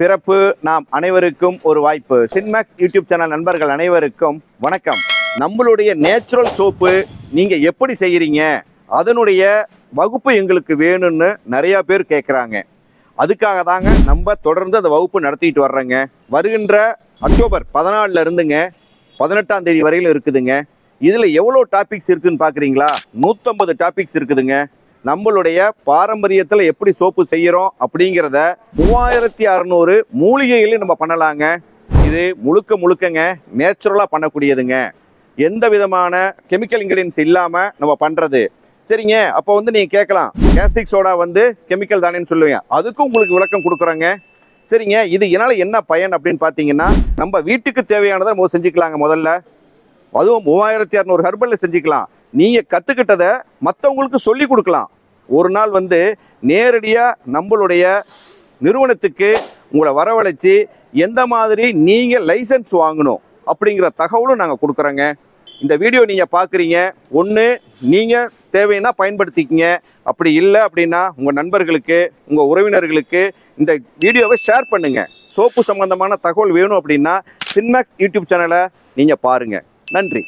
பிறப்பு நாம் அனைவருக்கும் ஒரு வாய்ப்பு. சின்மேக்ஸ் யூடியூப் சேனல் நண்பர்கள் அனைவருக்கும் வணக்கம். நம்மளுடைய நேச்சுரல் சோப்பு நீங்கள் எப்படி செய்கிறீங்க அதனுடைய வகுப்பு எங்களுக்கு வேணும்னு நிறையா பேர் கேட்குறாங்க அதுக்காக தாங்க நம்ம தொடர்ந்து அந்த வகுப்பு நடத்திட்டு வர்றோங்க. வருகின்ற அக்டோபர் பதினாலில் இருந்துங்க. பதினெட்டாம் தேதி வரையிலும் இருக்குதுங்க. இதில் எவ்வளோ டாபிக்ஸ் இருக்குதுன்னு பார்க்குறீங்களா நூற்றம்பது டாபிக்ஸ் இருக்குதுங்க. நம்மளுடைய பாரம்பரியத்தில் எப்படி சோப்பு செய்கிறோம் அப்படிங்கிறத மூவாயிரத்தி அறநூறு மூலிகைகளையும் நம்ம பண்ணலாங்க. இது முழுக்க முழுக்கங்க நேச்சுரலாக பண்ணக்கூடியதுங்க. எந்த விதமான கெமிக்கல் இன்கிரியன்ஸ் இல்லாமல் நம்ம பண்ணுறது சரிங்க அப்போ வந்து நீங்கள் கேட்கலாம். கேஸ்டிக் சோடா வந்து கெமிக்கல் தானேன்னு சொல்லுவீங்க. அதுக்கும் உங்களுக்கு விளக்கம் கொடுக்குறோங்க. சரிங்க இது இதனால் என்ன பயன் அப்படின்னு பார்த்தீங்கன்னா நம்ம வீட்டுக்கு தேவையானதை நம்ம செஞ்சுக்கலாங்க முதல்ல. அதுவும் மூவாயிரத்தி இரநூறு ஹெர்பலில் செஞ்சுக்கலாம். நீங்கள் கற்றுக்கிட்டதை மற்றவங்களுக்கு சொல்லி கொடுக்கலாம். ஒரு நாள் வந்து நேரடியாக நம்மளுடைய நிறுவனத்துக்கு உங்களை வரவழைச்சி எந்த மாதிரி நீங்கள் லைசன்ஸ் வாங்கணும்? அப்படிங்கிற தகவலும் நாங்கள் கொடுக்குறோங்க. இந்த வீடியோ நீங்கள் பார்க்குறீங்க ஒன்று நீங்கள் தேவைன்னா பயன்படுத்திக்கிங்க. அப்படி இல்லை அப்படின்னா உங்கள் நண்பர்களுக்கு உங்கள் உறவினர்களுக்கு இந்த வீடியோவை ஷேர் பண்ணுங்கள் சோப்பு சம்பந்தமான தகவல் வேணும் அப்படின்னா சின்மேக்ஸ் யூடியூப் சேனலை நீங்கள் பாருங்கள் நன்றி.